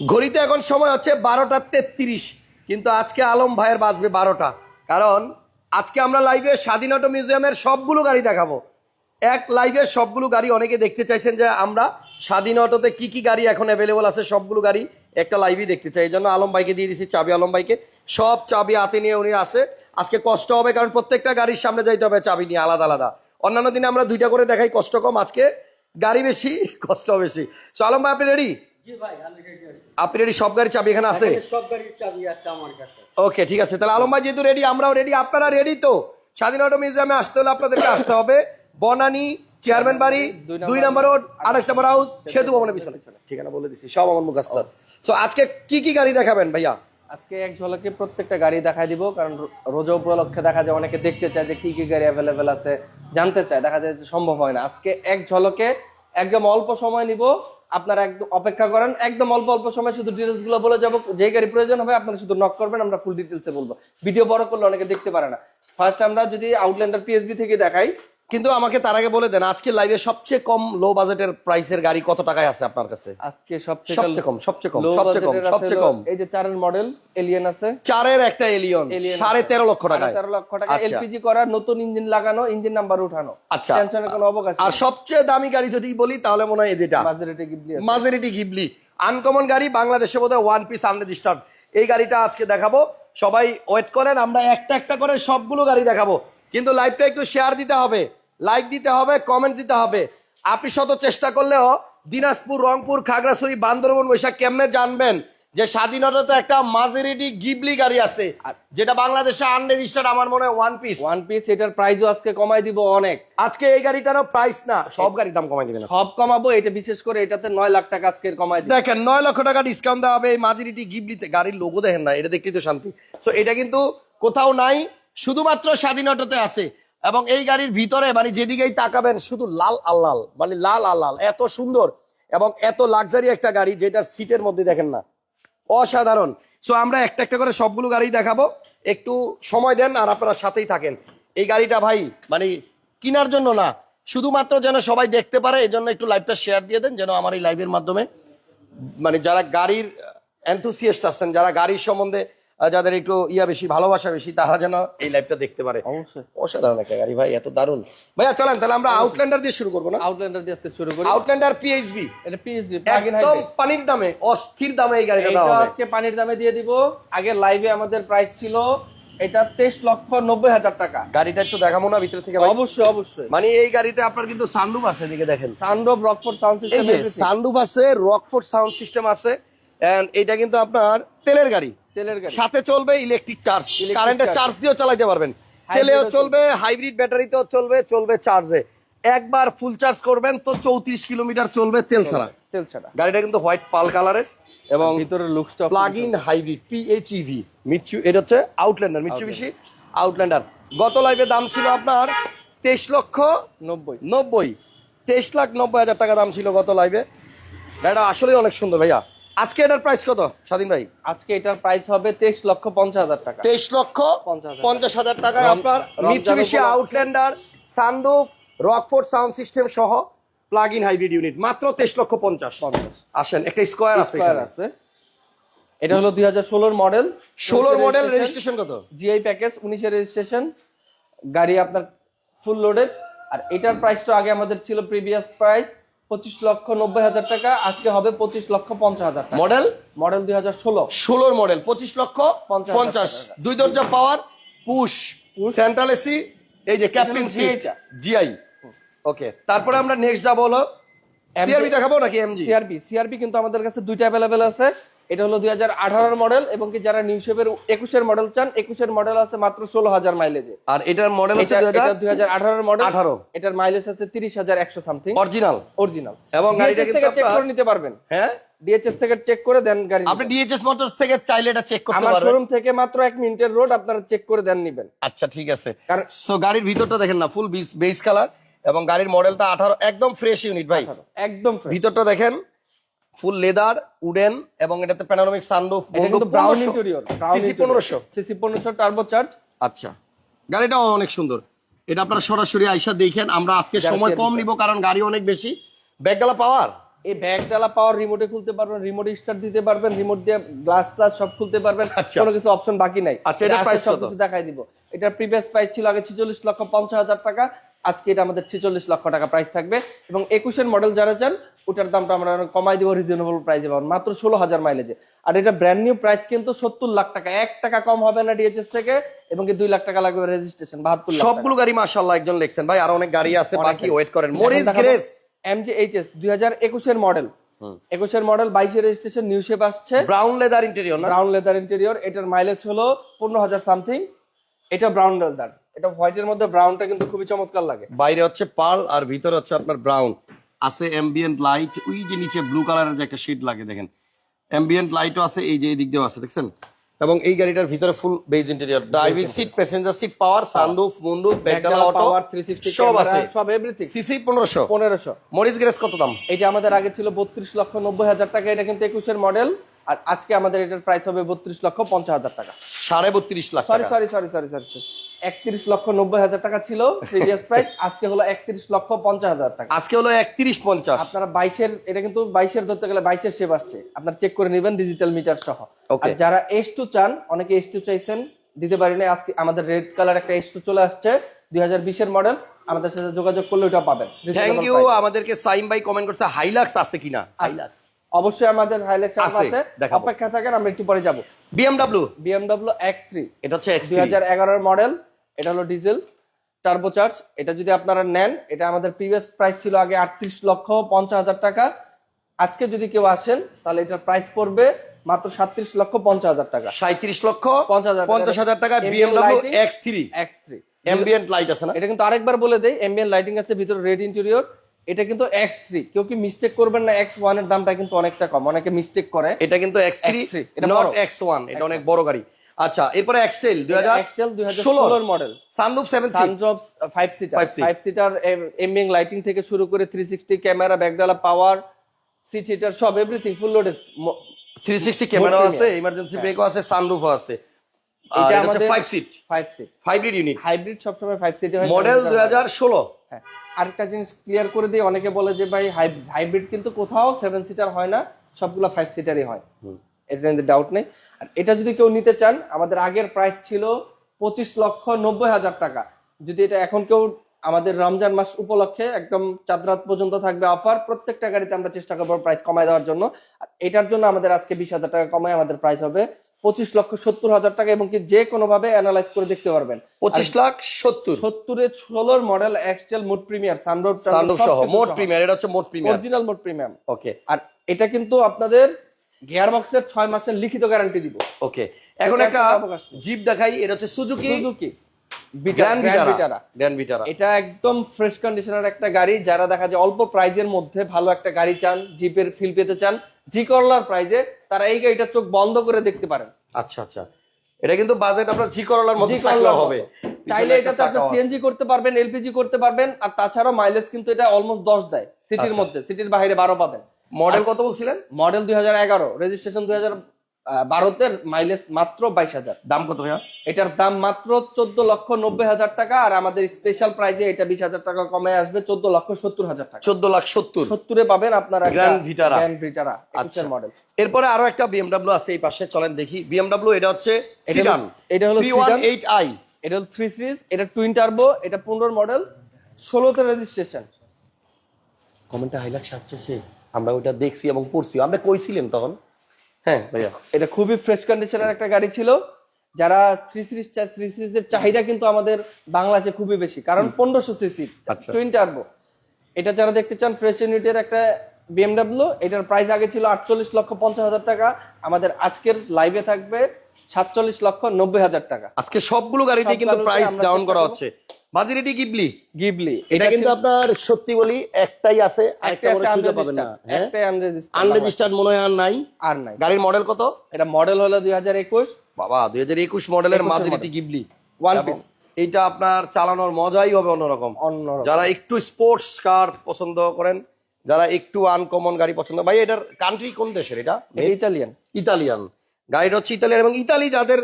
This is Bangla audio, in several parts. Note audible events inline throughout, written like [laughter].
ঘড়িতে এখন সময় হচ্ছে বারোটা তেত্রিশ। কিন্তু আজকে আলম ভাইয়ের বাজবে বারোটা। কারণ আজকে আমরা লাইভে স্বাধীন অটো মিউজিয়ামের সবগুলো গাড়ি দেখাবো। এক লাইভে সবগুলো গাড়ি অনেকে দেখতে চাইছেন যে আমরা স্বাধীন অটোতে কি কি গাড়ি এখন অ্যাভেলেবল আছে, সবগুলো গাড়ি একটা লাইভই দেখতে চাই। এই জন্য আলম ভাইকে দিয়ে দিচ্ছি চাবি আলম ভাইকে। সব চাবি হাতে নিয়ে উনি আসে আজকে কষ্ট হবে কারণ প্রত্যেকটা গাড়ির সামনে যাইতে হবে চাবি নিয়ে, আলাদা আলাদা। অন্যান্য দিনে আমরা দুইটা করে দেখাই, কষ্ট কম। আজকে গাড়ি বেশি, [laughs] কষ্ট বেশি। তো আলম ভাই, আপনি রেডি জি ভাই আমি রেডি আছি আপনি রেডি সব গাড়ি চাবি এখানে আছে? সব গাড়ির চাবি আছে আমার কাছে। ওকে ঠিক আছে। তাহলে আলম ভাই যেহেতু রেডি আমরাও রেডি আপনারা রেডি তো? স্বাধীন অটো মিউজিয়ামে আসতে হলে আপনাদেরকে আসতে হবে। বনানী চেয়ারম্যান বাড়ি দুই নম্বর রোড আঠাশ নম্বর হাউস সেতু। ভবনের পিছনে। ঠিকানা বলে দিচ্ছি সব আমার মুখাস্ত সো আজকে কি কি গাড়ি দেখাবেন ভাইয়া? আজকে এক ঝলকে প্রত্যেকটা গাড়ি দেখাই দিব কারণ রোজা উপলক্ষে দেখা যায় অনেকে দেখতে চায় যে কি কি গাড়ি অ্যাভেলেবেল আছে জানতে চায়। দেখা যায় যে সম্ভব হয় না। আজকে এক ঝলকে একদম অল্প সময় নিব আপনারা একদম অপেক্ষা করেন, একদম অল্প অল্প সময় শুধু ডিটেলসগুলো বলে যাব। যে গাড়ি প্রয়োজন হবে আপনারা শুধু নক করবেন, আমরা ফুল ডিটেলসে বলব। ভিডিও বড় করলে অনেকে দেখতে পারে না। ফার্স্ট আমরা যদি আউটল্যান্ডার পিএসবি থেকে দেখাই কিন্তু আমাকে তার আগে বলে দেন আজকে লাইভে সবচেয়ে কম লো বাজেটের প্রাইসের গাড়ি কত টাকায় আছে আপনার কাছে? আজকে সবচেয়ে কম সবচেয়ে কম সবচেয়ে কম সবচেয়ে কম এই যে চারের মডেল এলিয়েন আছে। চারের একটা এলিয়ন Alien সাড়ে আছে। তেরো লক্ষ টাকায়। তেরো লক্ষ টাকা আচ্ছা। এলপিজি করা নতুন ইঞ্জিন লাগানো ইঞ্জিন নাম্বার উঠানো। আচ্ছা। টেনশনের কোনো অবকাশ আর সবচেয়ে দামি গাড়ি যদি বলি তাহলে মনে হয় যেটা বাজারেটে গিবলি আছে। মাজেরিটি গিবলি আনকমন গাড়ি বাংলাদেশে বোধহয় ওয়ান পিস আনরেজিস্টার্ড এই গাড়িটা আজকে দেখাবো। সবাই ওয়েট করেন আমরা একটা একটা করে সবগুলো গাড়ি দেখাবো। কিন্তু লাইভটা একটু শেয়ার দিতে হবে। লাইক দিতে হবে কমেন্ট দিতে হবে। আপনি শত চেষ্টা করলেও দিনাজপুর রংপুর খাগড়াছড়ি বান্দরবন বৈশাখ কেমনে জানবেন যে স্বাধীনতাতে একটা মাজেরিটি গিবলি গাড়ি আছে যেটা বাংলাদেশে আনরেজিস্টার্ড আমার মনে হয় ওয়ান পিস ওয়ান পিস এটার প্রাইসও আজকে কমাই দিব অনেক। আজকে এই গাড়িটারও প্রাইস না সব গাড়ির দাম কমাই দিবেন সব কমাবো এটা বিশেষ করে এটাতে নয় লাখ টাকা আজকের কমাই দেখেন নয় লক্ষ টাকা ডিসকাউন্ট দেওয়া হবে এই মাঝিরিটি গিবলিতে গাড়ির লোগো দেখেন না এটা দেখতেই তো শান্তি। সো এটা কিন্তু কোথাও নাই শুধুমাত্র স্বাধীনতাতে আছে। এবং এই গাড়ির ভিতরে মানে যেদিকেই তাকাবেন, শুধু লাল আল্লাল মানে লাল আল্লাল, এত সুন্দর এবং এত লাক্সারি একটা গাড়ি যেটার সিটের মধ্যে দেখেন না। অসাধারণ। সো আমরা একটা একটা করে সবগুলো গাড়ি দেখাবো। একটু সময় দেন আর আপনারা সাথেই থাকেন। এই গাড়িটা ভাই মানে কেনার জন্য না, শুধুমাত্র যেন সবাই দেখতে পারে এই জন্য একটু লাইভটা শেয়ার দিয়ে দেন, যেন আমার এই লাইভের মাধ্যমে মানে যারা গাড়ির এনথুসিয়াস্ট আছেন, যারা গাড়ির সম্বন্ধে যাদের একটু ইয়া বেশি ভালোবাসা বেশি তারা যেন এই লাইভটা দেখতে পারে। অসাধারণ একটা গাড়ি ভাই এত দারুণ। ভাইয়া চলেন তাহলে আমরা আউটল্যান্ডার দিয়ে শুরু করব না? আউটল্যান্ডার দিয়ে আজকে শুরু করি। আউটল্যান্ডার পিএইচবি এটা ইন একদম পানির দামে অস্থির দামে এই গাড়িটা এটা আজকে পানির দামে দিয়ে দিব। আগে লাইভে আমাদের প্রাইস ছিল এটা তেইশ লক্ষ নব্বই হাজার টাকা। গাড়িটা একটু দেখাবো না ভিতর থেকে? অবশ্যই অবশ্যই। মানে এই গাড়িতে আপনার কিন্তু সানরুফ আছে এদিকে দেখেন। সানডোভ রকফোর্ড সাউন্ড সিস্টেম সানরুফ আছে রকফোর্ড সাউন্ড সিস্টেম আছে। এটা কিন্তু আপনার তেলের গাড়ি। তেলের গাড়ি। সাথে চলবে ইলেকট্রিক চার্জ কারেন্টের চার্জ দিয়েও চালাইতে পারবেন। তেলেও চলবে হাইব্রিড ব্যাটারিতেও চলবে চলবে চার্জে একবার ফুল চার্জ করবেন তো চৌত্রিশ কিলোমিটার চলবে তেল ছাড়া। তেল ছাড়া। গাড়িটা কিন্তু হোয়াইট পাল কালারের এবং ভিতরে লুকসটা প্লাগ ইন হাইব্রিড পিএইচইভি মিটসু এটা হচ্ছে আউটল্যান্ডার মিটসুবিশি আউটল্যান্ডার গত লাইভে দাম ছিল আপনার তেইশ লক্ষ নব্বই। নব্বই। তেইশ লাখ নব্বই হাজার টাকা দাম ছিল গত লাইভে গাড়িটা আসলেই অনেক সুন্দর ভাইয়া। আজকে এটার প্রাইস কত স্বাধীন ভাই? আজকে এটার প্রাইস হবে তেইশ লক্ষ পঞ্চাশ হাজার টাকা। তেইশ লক্ষ পঞ্চাশ হাজার টাকায় আপনার উপলক্ষে- Outlander sunroof Rockford sound system সহ প্লাগ ইন হাইব্রিড ইউনিট মাত্র তেইশ লক্ষ পঞ্চাশ। পঞ্চাশ। আসেন একটা স্কোয়ার আছে আছে। এটা হলো দুই হাজার ষোলোর মডেল ষোলোর মডেল রেজিস্ট্রেশন কত? জিআই প্যাকেজ উনিশের রেজিস্ট্রেশন গাড়ি আপনার ফুল লোডেড আর এটার প্রাইসটা আগে আমাদের ছিল প্রিভিয়াস প্রাইস পঁচিশ লক্ষ নব্বই হাজার টাকা আজকে হবে পঁচিশ লক্ষ পঞ্চাশ হাজার মডেল? মডেল দুই হাজার ষোলো। ষোলোর মডেল পঁচিশ লক্ষ পঞ্চাশ। দুই দরজা পাওয়ার পুশ। সেন্ট্রাল এসি এই যে ক্যাপ্টেন সিট। জিআই ওকে তারপরে আমরা নেক্সট যাব হলো সিআরবি দেখাবো নাকি এমজি সিআরবি সিআরবি কিন্তু আমাদের কাছে দুইটা অ্যাভেলেবেল আছে। এটা হলো দুই হাজার মডেল এবং কি যারা নিউ শেপের একুশের মডেল চান একুশের মডেল আছে মাত্র ষোলো হাজার মাইলেজে আর এটার মডেল হচ্ছে দুই হাজার আঠারোর মডেল 18 এটার মাইলেজ আছে তিরিশ হাজার একশো সামথিং অরিজিনাল অরিজিনাল এবং গাড়িটা ডিএচএস থেকে চেক করে নিতে পারবেন। হ্যাঁ? ডিএচএস থেকে চেক করে দেন গাড়ি আপনি ডিএইচএস মোটরস থেকে চাইলে এটা চেক করতে আমার পারবেন। শোরুম থেকে মাত্র এক মিনিটের রোড আপনারা চেক করে দেন নিবেন। আচ্ছা ঠিক আছে। সো গাড়ির ভিতরটা দেখেন না ফুল বেস কালার এবং গাড়ির মডেলটা আঠারো একদম ফ্রেশ ইউনিট ভাই। একদম। ভিতরটা দেখেন ফুল লেদার উডেন এবং এটাতে panoramic sunroof brown interior CC পনেরোশো। সিসি পনেরোশো টার্বো চার্জ আচ্ছা। গাড়িটাও অনেক সুন্দর। এটা আপনারা সরাসরি আইসা দেখেন আমরা আজকে সময় কম নিব কারণ গাড়ি অনেক বেশি। ব্যাকগালা পাওয়ার এই ব্যাগ ডালা পাওয়ার রিমোটে খুলতে পারবেন রিমোট স্টার্ট দিতে পারবেন রিমোট দিয়ে গ্লাস ট্লাস সব খুলতে পারবেন আচ্ছা। কোনো কিছু অপশন বাকি নাই। আচ্ছা, এটা সব কত? দেখাই দিব। এটা প্রিভিয়াস প্রাইস ছিল আগে ছেচল্লিশ লক্ষ পঞ্চাশ হাজার টাকা আজকে এটা আমাদের ছেচল্লিশ লক্ষ টাকা প্রাইস থাকবে। এবং একুশের মডেল যারা চান ওটার দামটা আমরা কমাই দিব রিজনেবল প্রাইসে পাবেন। মাত্র ষোলো হাজার মাইলেজে আর এটা ব্র্যান্ড নিউ প্রাইস কিন্তু সত্তর লাখ টাকা। এক টাকা কম হবে না ডিএচএস থেকে এবং কি দুই লাখ টাকা লাগবে রেজিস্ট্রেশন বাহাত্তর সবগুলো গাড়ি মাশাআল্লাহ একজন লিখছেন। ভাই আর অনেক গাড়ি আছে বাকি ওয়েট করেন। Morris grace. এমজি এইচএস দুই হাজার একুশের মডেল একুশের মডেল বাইশের রেজিস্ট্রেশন নিউ শেপ আসছে। ব্রাউন লেদার ইন্টেরিয়র না? ব্রাউন লেদার ইন্টেরিয়র এটার মাইলেজ হলো পনেরো হাজার সামথিং এটা ব্রাউন লেদার এটা হোয়াইটের মধ্যে ব্রাউনটা কিন্তু খুবই চমৎকার লাগে। বাইরে হচ্ছে পার্ল আর ভিতরে হচ্ছে আপনার ব্রাউন আছে অ্যাম্বিয়েন্ট লাইট ওই যে নিচে ব্লু কালারের যে একটা শীট লাগে দেখেন। অ্যাম্বিয়েন্ট লাইটও আছে এই যে এই দিক দিয়েও আছে দেখছেন? এবং এই গাড়িটার ভিতরে full beige interior driving seat passenger seat power sunroof মুন্ডুফ ব্যাকডালা অটো পাওয়ার থ্রি সিক্সটি সব আছে। সব এভরিথিং সিসি পনেরোশো। পনেরোশো। মরিস গ্রেস কত দাম? এটা আমাদের আগে ছিল বত্রিশ লক্ষ নব্বই হাজার টাকা এটা কিন্তু একুশের মডেল আর আজকে আমাদের এটার প্রাইস হবে বত্রিশ লক্ষ পঞ্চাশ হাজার টাকা। সাড়ে বত্রিশ lakh sorry sorry sorry sorry sorry একত্রিশ লক্ষ নব্বই হাজার টাকা ছিল প্রিভিয়াস প্রাইস আজকে হলো একত্রিশ লক্ষ পঞ্চাশ হাজার টাকা। আজকে হলো একত্রিশ পঞ্চাশ। আপনারা বাইশের এটা কিন্তু বাইশের ধরতে গেলে বাইশের শেপ আসছে। আপনার চেক করে নেবেন ডিজিটাল মিটার সহ. আর যারা এস টু চান অনেকে এস টু চাইছেন দিতে পারি না আজকে আমাদের রেড কালার একটা এস টু চলে আসছে দুই হাজার বিশের মডেল আমাদের সাথে যোগাযোগ করলে ওটা পাবেন। থ্যাংক ইউ আমাদেরকে সাইম ভাই কমেন্ট করছে হাইলাক্স আছে কিনা? হাইলাক্স অবশ্যই আমাদের হাইলাইট আছে, অপেক্ষা থাকেন আমরা একটু পরে যাব। বিএমডব্লিউ এক্স থ্রি এটা হচ্ছে এক্স দুই হাজার এগারোর মডেল এটা হলো ডিজেল টার্বো চার্জ এটা যদি আপনারা নেন এটা আমাদের প্রিভিয়াস প্রাইস ছিল আগে আটত্রিশ লক্ষ পঞ্চাশ হাজার টাকা। আজকে যদি কেউ আসেন তাহলে এটার প্রাইস পড়বে মাত্র সাতত্রিশ লক্ষ পঞ্চাশ হাজার টাকা। সাঁত্রিশ লক্ষ পঞ্চাশ হাজার পঞ্চাশ হাজার টাকা three X three ambient light আছে না? এটা কিন্তু আরেকবার বলে দেই এমবিএন লাইটিং আছে ভিতরে রেড ইন্টেরিয়র এটা কিন্তু এক্স থ্রি কেউ কি মিস্টেক করবেন না এক্স ওয়ানের দামটা কিন্তু অনেকটা কম। অনেকে মিস্টেক করে এটা কিন্তু এক্স থ্রি X3, এটা নট। এক্স ওয়ান এটা অনেক বড় গাড়ি। আচ্ছা এরপরে এক্সটেল দুই হাজার এক্সেল দুই হাজার ষোলো। ষোলোর মডেল সানরুফ সেভেন সিট সানড্রপ ফাইভ সিটার. ফাইভ এমবিং লাইটিং থেকে শুরু করে থ্রি সিক্সটি ক্যামেরা ব্যাকডালা পাওয়ার সিট হিটার সব everything full loaded three sixty premium. আছে ইমার্জেন্সি ব্রেকও আছে সানরুফ আছে। এটা আমাদের five seat five seat hybrid unit hybrid সবসময় ফাইভ সিটে হয়। মডেল দুই হাজার ষোলো। হ্যাঁ। আরেকটা জিনিস ক্লিয়ার করে দিই অনেকে বলে যে ভাই হাইব্রিড কিন্তু কোথাও সেভেন সিটার হয় না সবগুলো ফাইভ সিটারই হয়। এটা নিয়ে ডাউট নেই। আর এটা যদি কেউ নিতে চান আমাদের আগের প্রাইস ছিল পঁচিশ লক্ষ নব্বই হাজার টাকা। যদি এটা এখন কেউ আমাদের রমজান মাস উপলক্ষে একদম চাঁদ রাত পর্যন্ত থাকবে অফার প্রত্যেকটা গাড়িতে আমরা চেষ্টা করব প্রাইস কমায় দেওয়ার জন্য। আর এটার জন্য আমাদের আজকে বিশ হাজার টাকা কমায় আমাদের প্রাইস হবে। পঁচিশ লক্ষ সত্তর হাজার টাকা এবং কি যে কোনো ভাবে অ্যানালাইজ করে দেখতে পারবেন। পঁচিশ লাখ সত্তর। সত্তরের ষোলোর মডেল এক্সটেল মোট প্রিমিয়ার সানরোড সানরুফ সহ মোট প্রিমিয়ার এটা হচ্ছে মোট প্রিমিয়ার অরিজিনাল মোট প্রিমিয়াম ওকে আর এটা কিন্তু আপনাদের গিয়ার বক্সের ছয় মাসের লিখিত গ্যারান্টি দিব। ওকে এখন একটা। জিপ দেখাই এটা হচ্ছে সুজুকি সুজুকি এটা একদম ফ্রেশ কন্ডিশনের একটা গাড়ি। যারা দেখা যায় অল্প প্রাইজের মধ্যে ভালো একটা গাড়ি চান জিপের ফিল পেতে চান জি করলার প্রাইজে তারা এই গাড়িটা চোখ বন্ধ করে দেখতে পারেন। আচ্ছা আচ্ছা। এটা কিন্তু বাজেট আপনার জি করলার মতো থাকলে হবে। চাইলে এটাতে আপনি সিএনজি করতে পারবেন এলপিজি করতে পারবেন আর তাছাড়া মাইলেজ কিন্তু এটা অলমোস্ট 10 দেয় সিটির আচ্ছা। মধ্যে। সিটির বাইরে 12 পাবেন। মডেল কত বলছিলেন? মডেল 2011 রেজিস্ট্রেশন 2000 ভারতের মাইলেজ মাত্র বাইশ হাজার। দাম কত ভাইয়া? এটার দাম মাত্র চোদ্দ লক্ষ নব্বই হাজার টাকা আর আমাদের স্পেশাল প্রাইজে এটা বিশ হাজার টাকা কমে আসবে চোদ্দ লক্ষ সত্তর হাজার টাকা। চোদ্দ লাখ সত্তর। সত্তরে পাবেন আপনারা গ্র্যান্ড ভিটারা গ্র্যান্ড ভিটারা আচ্ছা। মডেল এরপরে আরও একটা বিএমডাব্লিউ আছে এই পাশে চলেন দেখি। বিএমডাব্লিউ এটা হচ্ছে সিডান এটা হলো সিডান এইট আই এটা হলো থ্রি সিরিজ এটা টুইন টার্বো এটা পনেরোর মডেল ষোলোতে রেজিস্ট্রেশন কমেন্টে হাইলাইট সারছে আমরা ওটা দেখছি এবং পড়ছি। আপনি কইছিলেন তখন হ্যাঁ ভাইয়া। এটা খুবই ফ্রেশ কন্ডিশনের একটা গাড়ি ছিল। যারা থ্রি সিরিজ থ্রি সিরিজের চাহিদা কিন্তু আমাদের বাংলাদেশে খুবই বেশি। কারণ পনেরোশো সিসি। টুইন টার্বো এটা যারা দেখতে চান ফ্রেশ ইউনিটের একটা বিএমডাব্লিউ এটার প্রাইস আগে ছিল আটচল্লিশ লক্ষ পঞ্চাশ হাজার টাকা। আমাদের আজকের লাইভে থাকবে সাতচল্লিশ লক্ষ নব্বই হাজার টাকা। আজকে সবগুলো গাড়িতে কিন্তু প্রাইস ডাউন করা হচ্ছে। Maserati Ghibli. গিবলি। এটা কিন্তু আপনার সত্যি বলি একটাই আছে আরেকটা মনে পাবেন না। হ্যাঁ? একটাই আনরেজিস্টার্ড আনরেজিস্টার্ড মনে হয় আর নাই। আর নাই। গাড়ির মডেল কত? এটা মডেল হলো দুই হাজার একুশ। বাবা দুই হাজার একুশ মডেলের 21 গিবলি। ওয়ান পিস এইটা আপনার চালানোর মজাই হবে অন্যরকম। অন্য যারা একটু স্পোর্টস কার পছন্দ করেন যারা একটু আনকমন গাড়ি পছন্দ ভাই এটার কান্ট্রি কোন দেশের এটা? ইটালিয়ান ইতালিয়ান গাড়িটা হচ্ছে ইতালিয়ান এবং ইতালি যাদের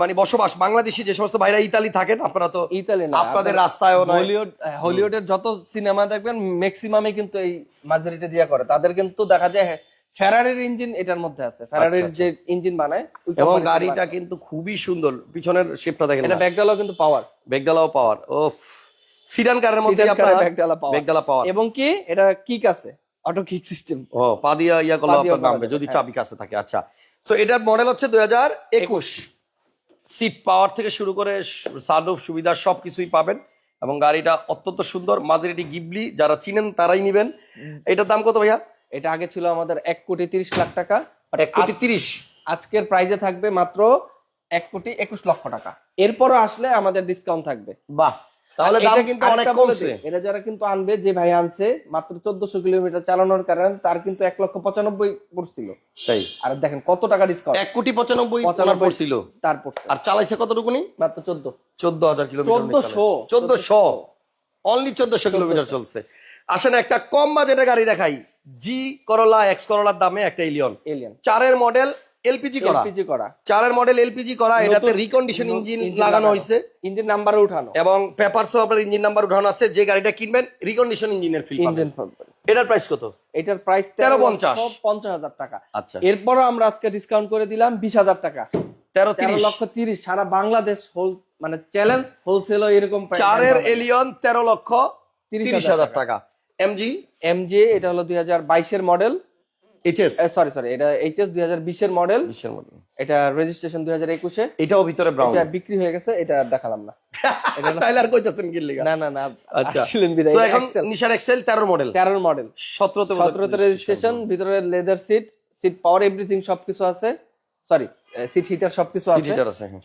মানে বসবাস বাংলাদেশি যে সমস্ত ভাইরা ইতালি থাকেন আপনারা তো ইতালি না আপনাদের রাস্তায় হলিউড হলিউডের যত সিনেমা দেখবেন ম্যাক্সিমামে কিন্তু এই মাঝারিটা দিয়া করে। তাদের কিন্তু দেখা যায় ফেরারির ইঞ্জিন এটার মধ্যে আছে। ফেরারির আচ্ছা, যে ইঞ্জিন বানায় এবং গাড়িটা কিন্তু খুবই সুন্দর পিছনের শেপটা দেখেন এটা ব্যাকডালাও কিন্তু পাওয়ার বেগডালাও পাওয়ার ও সিডান কারের মধ্যে আপনার ব্যাকডালা পাওয়ার বেগডালা পাওয়ার এবং কি এটা কিক আছে অটো কিক সিস্টেম ও পা দিয়া ইয়া করলে আপনার নামবে যদি হ্যাঁ। চাবি কাছে থাকে আচ্ছা। সো এটার মডেল হচ্ছে দুই হাজার একুশ। সিট পাওয়ার থেকে শুরু করে সানরুফ সুবিধা সব কিছুই পাবেন এবং গাড়িটা অত্যন্ত সুন্দর। মাঝারিটি গিবলি যারা চিনেন তারাই নিবেন। এটার দাম কত ভাইয়া? এটা আগে ছিল আমাদের এক কোটি তিরিশ লাখ টাকা। এক কোটি তিরিশ? আজকের প্রাইজে থাকবে মাত্র এক কোটি একুশ লক্ষ টাকা। এরপরও আসলে আমাদের ডিসকাউন্ট থাকবে। বাহ! তাহলে আর দাম কিন্তু অনেক কমছে। এটা যারা কিন্তু আনবে যে ভাই আনছে মাত্র কিলোমিটার চালানোর কারণে তার কিন্তু লক্ষ পঁচানব্বই পড়ছিল। তাই? আর দেখেন কত টাকা ডিসকাউন্ট কোটি পড়ছিল। তার পড়ছে। আর চালাইছে কতটুকুনি? মাত্র চোদ্দ। চোদ্দ হাজার কিলোমিটার চোদ্দশো। চোদ্দশো। অনলি চোদ্দশো কিলোমিটার চলছে। আসেন একটা কম বাজেটের গাড়ি দেখাই। জি করলা এক্স করলার দামে একটা এলিয়ন এলিয়ান চারের মডেল এলপিজি করা। এলপিজি করা। চারের মডেল এলপিজি করা এটাতে রিকন্ডিশন ইঞ্জিন লাগানো। হয়েছে। ইঞ্জিন নাম্বারে উঠানো। এবং পেপারসও আপনার ইঞ্জিন নাম্বার উঠানো আছে যে গাড়িটা কিনবেন রিকন্ডিশন ইঞ্জিনের ফিল ইঞ্জিন এটার প্রাইস কত? এটার প্রাইস তেরো পঞ্চাশ। পঞ্চাশ হাজার টাকা। আচ্ছা। এরপরও আমরা আজকে ডিসকাউন্ট করে দিলাম বিশ হাজার টাকা। তেরো তেরো লক্ষ তিরিশ। সারা বাংলাদেশ হোল মানে চ্যালেঞ্জ হোলসেল এরকম চারের এলিয়ন তেরো লক্ষ তিরিশ হাজার টাকা। এমজি এমজে এটা হলো দুই হাজার বাইশের মডেল এইচএস সরি সরি এটা এইচএস দুই হাজার বিশের মডেল বিশের মডেল এটা রেজিস্ট্রেশন দুই হাজার একুশে। এটাও ভিতরে ব্রাউন এটা বিক্রি হয়ে গেছে এটা দেখালাম না। [laughs] এটা তাইলে আর কইতাছেন কি লিগা? না না না আচ্ছা। বিদায়। So এখন নিশার এক্সেল তেরোর মডেল তেরোর মডেল সতেরোতে সতেরোতে রেজিস্ট্রেশন ভিতরে leather seat seat power everything সবকিছু আছে। সরি সিট হিটার সবকিছু সিট হিটার আছে হ্যাঁ।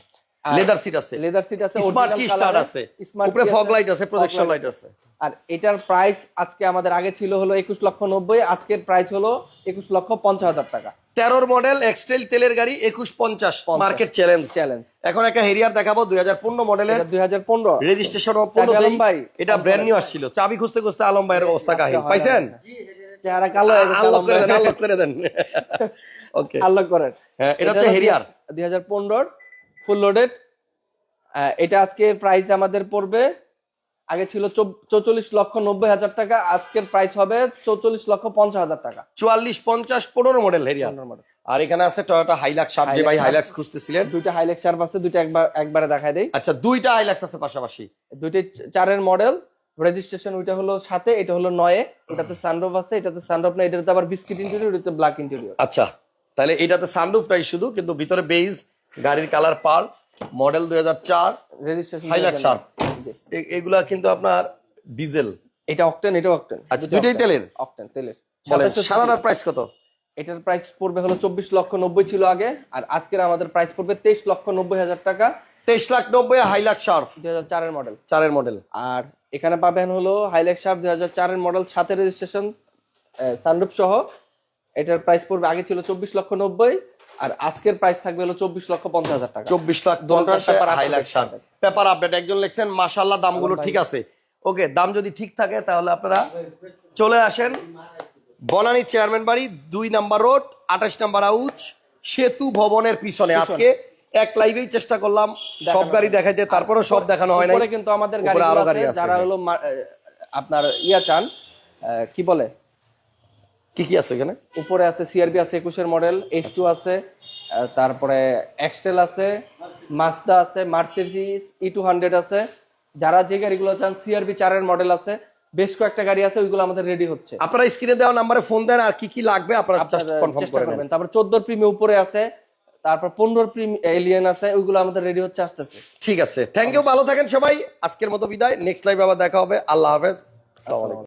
লেদার সিট আছে। লেদার সিট আছে স্মার্ট কি আছে। উপরে ফগ লাইট আছে প্রজেকশন লাইট আছে। আর এটার প্রাইস আজকে আমাদের আগে ছিল হলো একুশ লক্ষ নব্বই আজকের প্রাইস হলো একুশ লক্ষ পঞ্চাশ হাজার টাকা। তেরোর মডেল এক্সটেল তেলের গাড়ি একুশ পঞ্চাশ। মার্কেট চ্যালেঞ্জ চ্যালেঞ্জ এখন একটা হেরিয়ার দেখাবো দুই হাজার পনেরো মডেলের দুই হাজার পনেরো। রেজিস্ট্রেশন চাবি আলম ভাই। এটা ব্র্যান্ড নিউ আসছিল। চাবি খুঁজতে খুঁজতে আলম ভাইয়ের অবস্থা কাহিল। পাইছেন? চেহারা কালো আনলক করে দেন আনলক করে দেন। ওকে আনলক করেন হ্যাঁ এটা হচ্ছে হেরিয়ার। দুই হাজার পনেরোর ফুল লোডেড। এটা আজকে প্রাইস আমাদের পড়বে আগে ছিল চৌচল্লিশ লক্ষ নব্বই হাজার টাকা আজকের প্রাইস হবে চৌচল্লিশ লক্ষ পঞ্চাশ হাজার টাকা। চুয়াল্লিশ পঞ্চাশ পনেরো মডেল হেরিয়ার আর এখানে আছে টয়োটা হাইলাক্স সাত যে ভাই হাইলাক্স খুঁজতেছিলেন। দুইটা হাইলেক্স শার্প আছে দুইটা একবার একবারে দেখাই দেই। আচ্ছা দুইটা হাইলাক্স আছে পাশাপাশি। দুইটা চারের মডেল রেজিস্ট্রেশন ওইটা হলো সাথে এটা হলো নয়ে এটাতে সানরুফ আছে এটাতে সানরুফ না এটাতে আবার বিস্কিট ইন্টেরিয়র এটাতে ব্ল্যাক ইন্টেরিয়র আচ্ছা তাহলে এটাতে সানরুফটাই শুধু কিন্তু ভিতরে বেজ গাড়ির কালার পাল মডেল দুই হাজার চার রেজিস্ট্রেশন শার্প এগুলা কিন্তু আপনার ডিজেল এটা অক্টেন এটা অক্টেন আচ্ছা দুইটাই তেলের? অক্টেন তেলের। 27 প্রাইস কত? এটার প্রাইস পড়বে হলো চব্বিশ লক্ষ নব্বই ছিল আগে আর আজকের আমাদের প্রাইস পড়বে তেইশ লক্ষ নব্বই হাজার টাকা। তেইশ লাখ নব্বই হাইলাক্স শার্প দুই হাজার চারের মডেল চারের মডেল আর এখানে পাবেন হলো হাইলাইট শার্প দুই হাজার চারের মডেল সাথে রেজিস্ট্রেশন সানরুপ সহ। এটার প্রাইস পড়বে আগে ছিল চব্বিশ লক্ষ নব্বই আর আজকের প্রাইস থাকবে হলো চব্বিশ লক্ষ পঞ্চাশ হাজার টাকা। চব্বিশ লাখ পঞ্চাশ পেপার আপডেট একজন লিখছেন মাশাল্লাহ দামগুলো ঠিক আছে। ওকে দাম যদি ঠিক থাকে তাহলে আপনারা চলে আসেন। বনানী চেয়ারম্যান বাড়ি দুই নাম্বার রোড আঠাশ নাম্বার আউচ সেতু ভবনের পিছনে। আজকে এক লাইভেই চেষ্টা করলাম। সব গাড়ি দেখাইতে তারপরেও সব দেখানো হয় উপরে কিন্তু আমাদের গাড়ি। যারা হলো আপনার ইয়া চান কি বলে? কি কি আছে এখানে? উপরে আছে সিআরবি আছে একুশের মডেল এইচ টু আছে তারপরে এক্সটেল আছে মাসদা আছে মার্সিডিস ই টু হান্ড্রেড আছে। যারা যে গাড়িগুলো চান সিআরবি চারের মডেল আছে বেশ কয়েকটা গাড়ি আছে ওইগুলো আমাদের রেডি হচ্ছে। আপনারা স্ক্রিনে দেওয়া নাম্বারে ফোন দেন আর কি কি লাগবে আপনারা কনফার্ম করে করবেন। তারপর চোদ্দোর প্রিমি উপরে আছে তারপর পনেরোর প্রিম এলিয়েন আছে ওইগুলো আমাদের রেডি হচ্ছে আসতেছে। ঠিক আছে। থ্যাংক ইউ ভালো থাকেন সবাই। আজকের মতো বিদায়। নেক্সট লাইভ আবার দেখা হবে। আল্লাহ হাফেজ। আসসালামু আলাইকুম।